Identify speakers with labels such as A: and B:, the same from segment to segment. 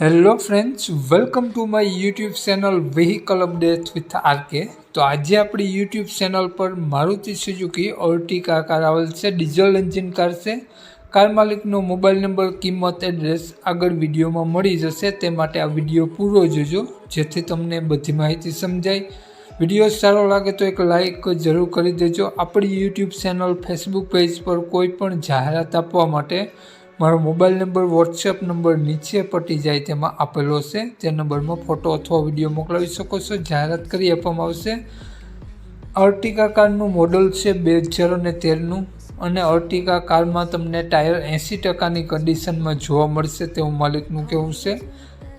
A: Hello friends welcome to my YouTube channel vehicle update with RK તો આજે આપણી YouTube channel પર Maruti Suzuki ઓર્ટિકા car આવેલ છે. ડીઝલ એન્જિન કાર છે. કાર માલિકનો મોબાઈલ નંબર કિંમત એડ્રેસ આગળ વિડીયોમાં મળી જશે. તે માટે આ વીડિયો પૂરો જોજો, જેથી તમને બધી માહિતી સમજાય. વીડિયો સારો લાગે તો એક લાઇક જરૂર કરી દેજો. આપણી યુટ્યુબ ચેનલ ફેસબુક પેજ પર કોઈ પણ જાહેરાત આપવા માટે મારો મોબાઈલ નંબર, વોટ્સએપ નંબર નીચે પટી જાય તેમાં આપેલો છે તે નંબરમાં ફોટો અથવા વીડિયો મોકલાવી શકો છો. જાહેરાત કરી આપવામાં આવશે. અર્ટિકા કારનું મોડલ છે બે હજાર અને તેરનું અને અર્ટિકા કારમાં તમને ટાયર એંસી ટકાની કન્ડિશનમાં જોવા મળશે તેવું માલિકનું કહેવું છે.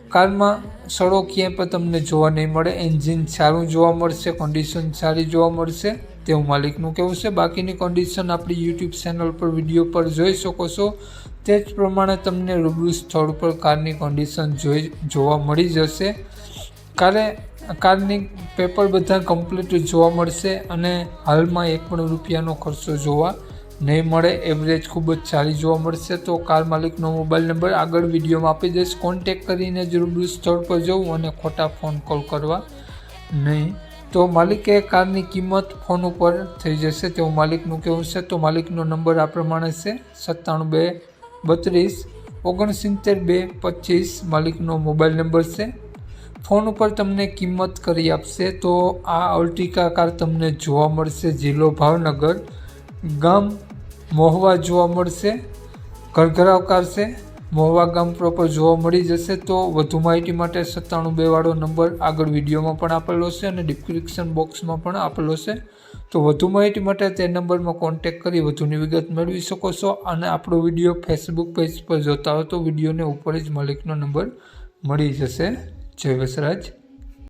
A: કારમાં સડો ક્યાંય પણ તમને જોવા નહીં મળે. એન્જિન સારું જોવા મળશે, કન્ડિશન સારી જોવા મળશે. તેવું માલિકનું કહેવું છે. બાકીની કન્ડિશન આપણી યુટ્યુબ ચેનલ પર વીડિયો પર જોઈ શકો છો. તે જ પ્રમાણે તમને રૂબરૂ સ્થળ પર કારની કન્ડિશન જોઈ, જોવા મળી જશે. કારે કારની પેપર બધા કમ્પ્લીટ જોવા મળશે અને હાલમાં એક પણ રૂપિયાનો ખર્ચો જોવા નહીં મળે. એવરેજ ખૂબ જ સારી જોવા મળશે. તો કાર માલિકનો મોબાઈલ નંબર આગળ વિડીયોમાં આપી દઈશ. કોન્ટેક કરીને જ રૂબરૂ સ્થળ પર જવું અને ખોટા ફોન કોલ કરવા નહીં તો માલિકે કારની કિંમત ફોન ઉપર થઈ જશે તેવું માલિકનું કહેવું છે. તો માલિકનો નંબર આ પ્રમાણે છે, સત્તાણું બે, બત્રીસ, ઓગણસિત્તેર બે, પચીસ, માલિકનો મોબાઈલ નંબર છે. ફોન ઉપર તમને કિંમત કરી આપશે, તો આ અલ્ટિકા કાર તમને જોવા મળશે, જિલ્લો ભાવનગર. ગામ મોહવા જોવા મળશે, ઘરઘરાવ કાર છે. મહુવા ગામ પ્રોપર જોવા મળી જશે તો વધુ માહિતી માટે સત્તાણું બે વાળો નંબર આગળ વિડીયોમાં પણ આપેલો છે અને ડિસ્ક્રિપ્શન બોક્સમાં પણ આપેલો છે. તો વધુ માહિતી માટે તે નંબરમાં કોન્ટેક કરી વધુની વિગત મેળવી શકો છો અને આપણો વીડિયો ફેસબુક પેજ પર જોતા હો તો વિડીયોને ઉપર જ માલિકનો નંબર મળી જશે. જય વસરાજ.